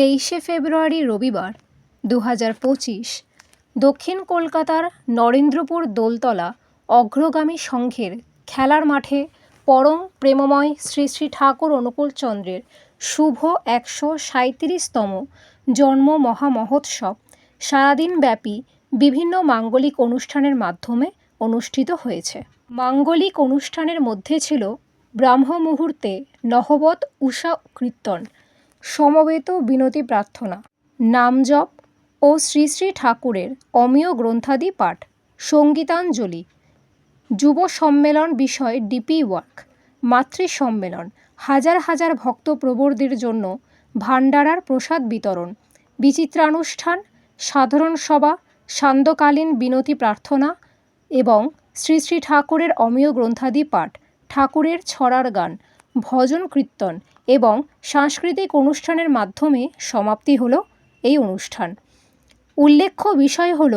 তেইশে ফেব্রুয়ারি রবিবার দু হাজার পঁচিশ, দক্ষিণ কলকাতার নরেন্দ্রপুর দোলতলা অগ্রগামী সংঘের খেলার মাঠে পরম প্রেমময় শ্রী শ্রী ঠাকুর অনুকূলচন্দ্রের শুভ একশো সাঁইত্রিশতম জন্ম মহামহোৎসব সারাদিনব্যাপী বিভিন্ন মাঙ্গলিক অনুষ্ঠানের মাধ্যমে অনুষ্ঠিত হয়েছে। মাঙ্গলিক অনুষ্ঠানের মধ্যে ছিল ব্রাহ্ম মুহূর্তে নহবত উষা কীর্তন সমবেত বিনতি প্রার্থনা নামজপ ও শ্রী শ্রী ঠাকুরের অমীয় গ্রন্থাদি পাঠ, সঙ্গীতাঞ্জলি, যুব সম্মেলন বিষয় ডিপি ওয়ার্ক, মাতৃ সম্মেলন, হাজার হাজার ভক্তপ্রবরদের জন্য ভান্ডারার প্রসাদ বিতরণ, বিচিত্রানুষ্ঠান, সাধারণ সভা, সান্ধ্যকালীন বিনতি প্রার্থনা এবং শ্রী শ্রী ঠাকুরের অমীয় গ্রন্থাদি পাঠ, ঠাকুরের ছড়ার গান, ভজন কীর্তন এবং সাংস্কৃতিক অনুষ্ঠানের মাধ্যমে সমাপ্তি হলো এই অনুষ্ঠান। উল্লেখ্য বিষয় হল,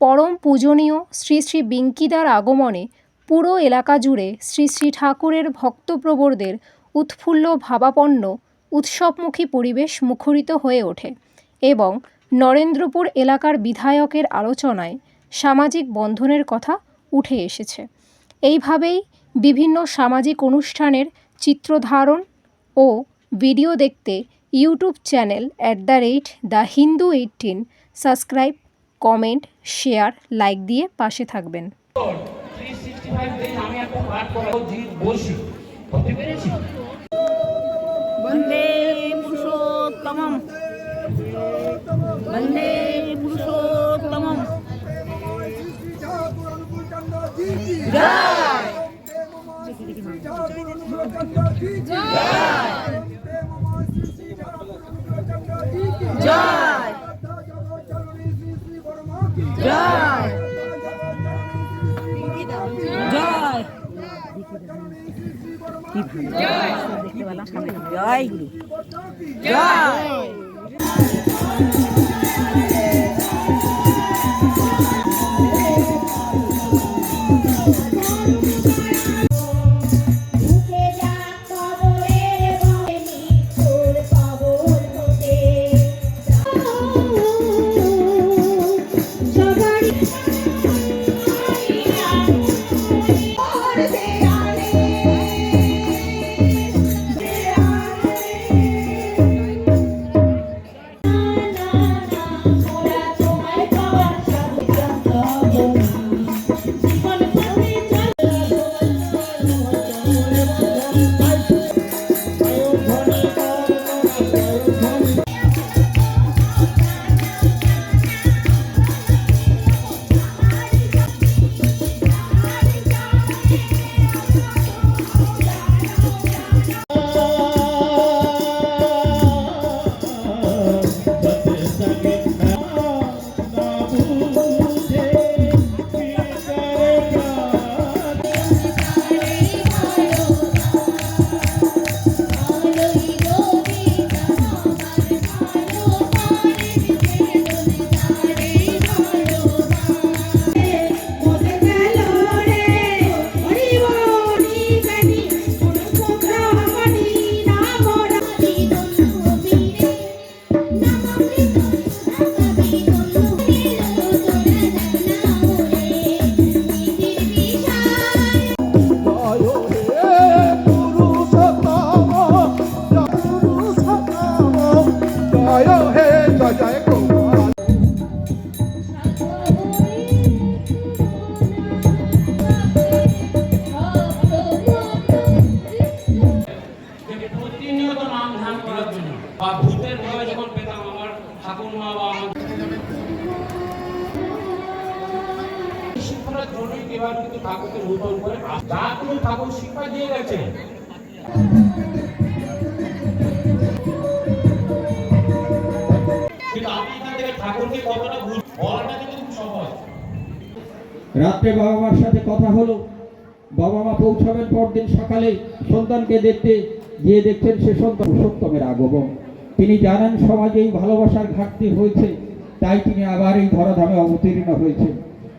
পরম পূজনীয় শ্রী শ্রী বিঙ্কিদার আগমনে পুরো এলাকা জুড়ে শ্রী শ্রী ঠাকুরের ভক্তপ্রবরদের উৎফুল্ল ভাবাপন্ন, উৎসবমুখী পরিবেশ মুখরিত হয়ে ওঠে এবং নরেন্দ্রপুর এলাকার বিধায়কের আলোচনায় সামাজিক বন্ধনের কথা উঠে এসেছে। এইভাবেই বিভিন্ন সামাজিক অনুষ্ঠানের চিত্রধারণ ও ভিডিও দেখতে YouTube channel at the rate the Hindu eighteen subscribe comment share like দিয়ে পাশে থাকবেন। 365 দিন আমি একটা পাঠ জয়। গুরু জয়। ঠাকুরকে নূতন করে যা ঠাকুর শিক্ষা দিয়ে গেছে। কিন্তু আপনি এখান থেকে ঠাকুরকে কতটা বলাটা কিন্তু খুব সহজ। রাত্রে বাবা মার সাথে কথা হলো। বাবা মা পৌঁছাবেন পরদিন সকালে। সন্তানকে দেখতে গিয়ে দেখছেন সে সন্তান পুরুষোত্তমের আগমন। তিনি জানান সমাজে এই ভালোবাসার ঘাটতি হয়েছে। তাই তিনি আবার এই ধরাধামে অবতীর্ণ হয়েছেন।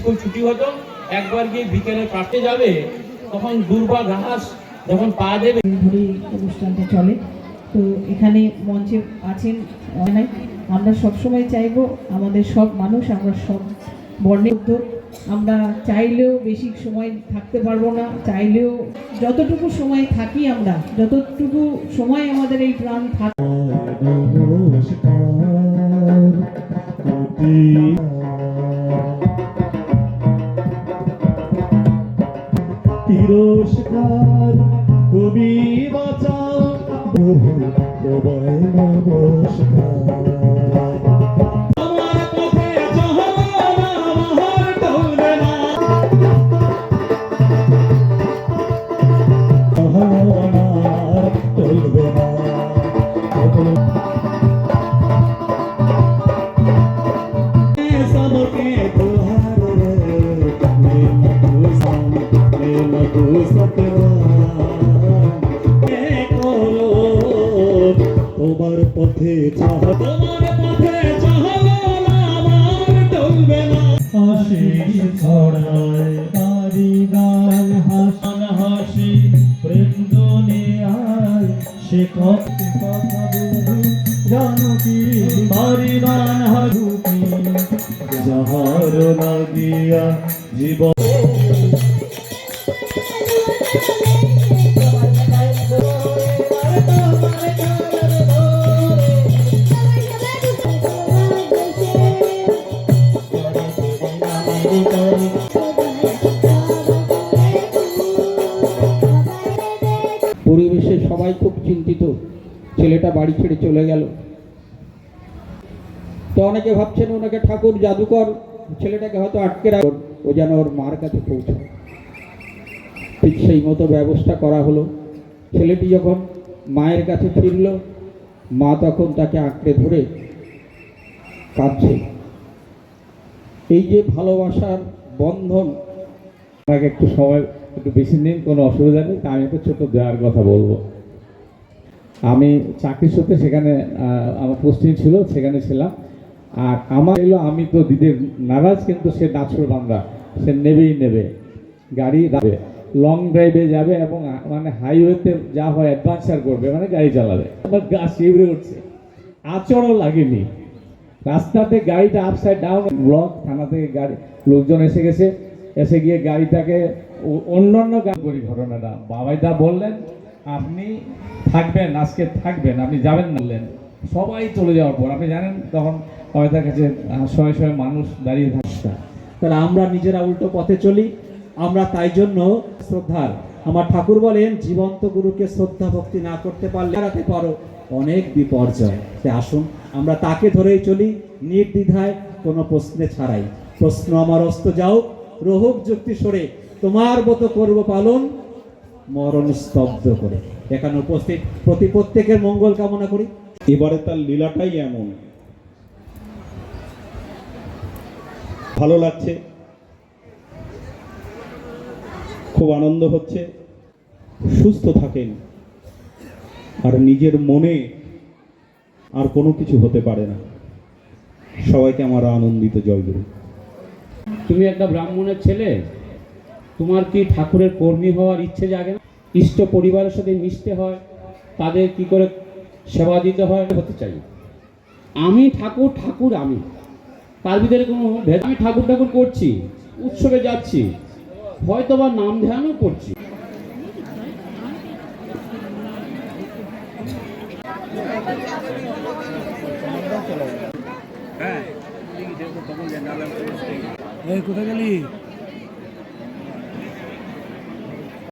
স্কুল ছুটি হতো একবার গিয়ে বিকেলে পাঠতে যাবে তখন দুর্বা ঘাস যখন পা দেবে। অনুষ্ঠানটা চলে। তো এখানে মঞ্চে আছেন অনেক আমরা সবসময় চাইব আমাদের সব মানুষ আমরা সব বর্ণের আমরা চাইলেও বেশি সময় থাকতে পারব না চাইলেও যতটুকু সময় থাকি আমরা যতটুকু সময় আমাদের এই প্রাণ থাক তিরস্কার তুমি বাঁচাও তোমায় নমস্কার। ছড়ায় তারি গান হাসান হাসি প্রেম দুনিয়ায় সে কথা বলব জানো কি? জীবন চিন্তিত। ছেলেটা বাড়ি ছেড়ে চলে গেল। তো অনেকে ভাবছেন ওনাকে ঠাকুর জাদুকর, ছেলেটাকে হয়তো আটকে রাখ। ও যেন ওর মার কাছে পৌঁছায়। ঠিক সেই মতো ব্যবস্থা করা হলো। ছেলেটি যখন মায়ের কাছে ফিরল, মা তখন তাকে আঁকড়ে ধরে কাঁদছে। এই যে ভালোবাসার বন্ধন আপনাকে একটু সময়, একটু বেশি নিন, কোনো অসুবিধা নেই। তা আমি একটু ছোট দেওয়ার কথা বলব। আমি চাকরি সূত্রে সেখানে আমার পোস্টিং ছিল, সেখানে ছিলাম। আর আমার এলো, আমি তো দিদির নারাজ, কিন্তু সে নাছর বান্দা। সে নেবেই নেবে। গাড়ি রাখবে। লং ড্রাইভে যাবে এবং মানে হাইওয়েতে যা হয় অ্যাডভান্সার করবে মানে গাড়ি চালাবে। আমার গা শিবরে উঠছে। আচরও লাগেনি। রাস্তাতে গাড়িটা আপসাইড ডাউন ব্লক থানা থেকে গাড়ি, লোকজন এসে গেছে। এসে গিয়ে গাড়িটাকে অন্যান্য গা- করি ঘটনাটা বাবাইদা বললেন আপনি থাকবেন, আজকে থাকবেন, আপনি যাবেন বললেন সবাই চলে যাওয়ার পর, আপনি জানেন, তখন বাবাইদার কাছে শয়ে শয়ে মানুষ দাঁড়িয়ে থাকছে তাহলে আমরা নিজেরা উল্টো পথে চলি, আমরা তাই জন্য শ্রদ্ধার। আমার ঠাকুর বলেন, জীবন্ত গুরুকে শ্রদ্ধা ভক্তি না করতে পারলে হারাতে পারো, অনেক বিপর্যয়। সে আসুন, আমরা তাকে ধরেই চলি, নির্দ্বিধায় কোনো প্রশ্নে ছাড়াই। প্রশ্ন আমার অস্ত যাও, রোহক যুক্তি সরে, তোমার মতো করব পালন মরণ স্তব্ধ করে। এখানে উপস্থিত প্রতি প্রত্যেকের মঙ্গল কামনা করি। এবারে তার লীলাটাই এমন। ভালো লাগছে। খুব আনন্দ হচ্ছে। সুস্থ থাকেন। আর নিজের মনে আর কোনো কিছু হতে পারে না। সবাইকে আমার আনন্দিত জয়গুরু তুমি একটা ব্রাহ্মণের ছেলে। তোমার কি ঠাকুরের কর্মী হওয়ার ইচ্ছে জাগে না? ইষ্ট পরিবারের সাথে মিশতে হয়, তাদের কি করে সেবা দিতে হয় হতে চাই আমি ঠাকুর ঠাকুর আমি। তার ভিতরে কোনো ভেদ আমি ঠাকুর ঠাকুর করছি, উৎসবে যাচ্ছি হয়তো বা নাম ধ্যানও করছি। এই কোথায় গেলি?